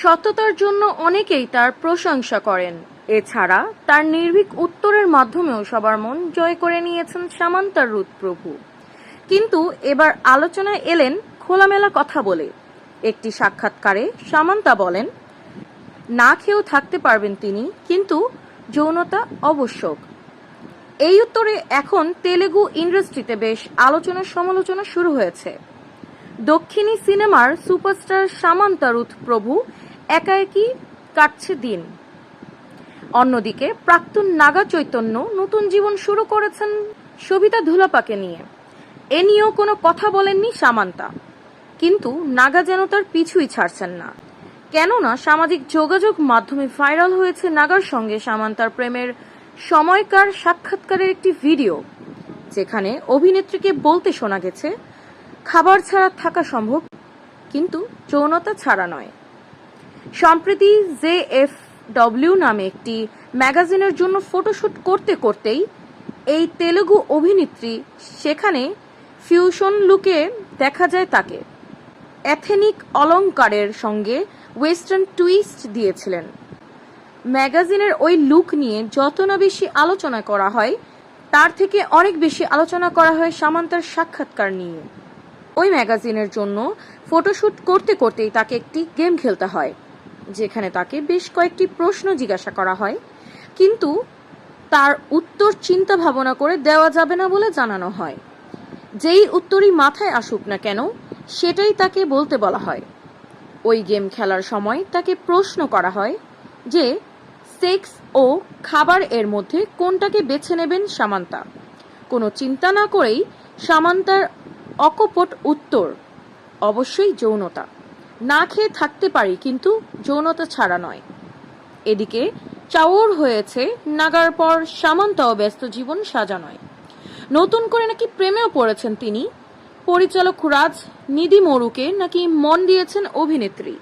সততার জন্য অনেকেই তার প্রশংসা করেন। এছাড়া তার নির্ভীক উত্তরের মাধ্যমেও সবার মন জয় করে নিয়েছেন সামান্তার রুদ প্রভু কিন্তু এবার আলোচনায় এলেন খোলামেলা কথা বলে। একটি সাক্ষাৎকারে সামান্তা বলেন, না খেয়েও থাকতে পারবেন তিনি, কিন্তু যৌনতা আবশ্যক। এই উত্তরে এখন তেলেগু ইন্ডাস্ট্রিতে বেশ আলোচনা সমালোচনা শুরু হয়েছে। দক্ষিণী সিনেমার সুপারস্টার সামান্তা রুথ প্রভু একা একই কাটছে দিন। অন্যদিকে প্রাক্তন নাগা চৈতন্য নতুন জীবন শুরু করেছেন সবিতা ধুলাপাকে নিয়ে। এ নিয়েও কোনো কথা বলেননি সামান্তা। কিন্তু নাগা যেন তার পিছুই ছাড়ছেন না। কেননা সামাজিক যোগাযোগ মাধ্যমে ভাইরাল হয়েছে নাগার সঙ্গে সামান্তার প্রেমের সময়কার সাক্ষাৎকারের একটি ভিডিও, যেখানে অভিনেত্রীকে বলতে শোনা গেছে খাবার ছাড়া থাকা সম্ভব, কিন্তু যৌনতা ছাড়া নয়। সম্প্রতি জে এফ ডব্লিউ নামে একটি ম্যাগাজিনের জন্য ফটোশুট করতে করতেই এই তেলেগু অভিনেত্রী সেখানে ফিউশন লুকে দেখা যায় তাকে। অ্যাথেনিক অলঙ্কারের সঙ্গে ওয়েস্টার্ন টুইস্ট দিয়েছিলেন। ম্যাগাজিনের ওই লুক নিয়ে যত না বেশি আলোচনা করা হয়, তার থেকে অনেক বেশি আলোচনা করা হয় সামান্তার সাক্ষাৎকার নিয়ে। ওই ম্যাগাজিনের জন্য ফটোশ্যুট করতে করতেই তাকে একটি গেম খেলতে হয়, যেখানে তাকে বেশ কয়েকটি প্রশ্ন জিজ্ঞাসা করা হয়। কিন্তু তার উত্তর চিন্তা ভাবনা করে দেওয়া যাবে না বলে জানানো হয়। যেই উত্তরই মাথায় আসুক না কেন, সেটাই তাকে বলতে বলা হয়। ওই গেম খেলার সময় তাকে প্রশ্ন করা হয় যে, সেক্স ও খাবার এর মধ্যে কোনটাকে বেছে নেবেন সামান্তা? কোনো চিন্তা না করেই সামান্তার অকপট উত্তর, অবশ্যই যৌনতা। না খেয়ে থাকতে পারি, কিন্তু যৌনতা ছাড়া নয়। এদিকে, চাওর হয়েছে নাগার পর সামান্তাও ব্যস্ত জীবন সাজা নয় নতুন করে নাকি প্রেমেও পড়েছেন তিনি? পরিচালক রাজ নিধি মরুকে নাকি মন দিয়েছেন অভিনেত্রী।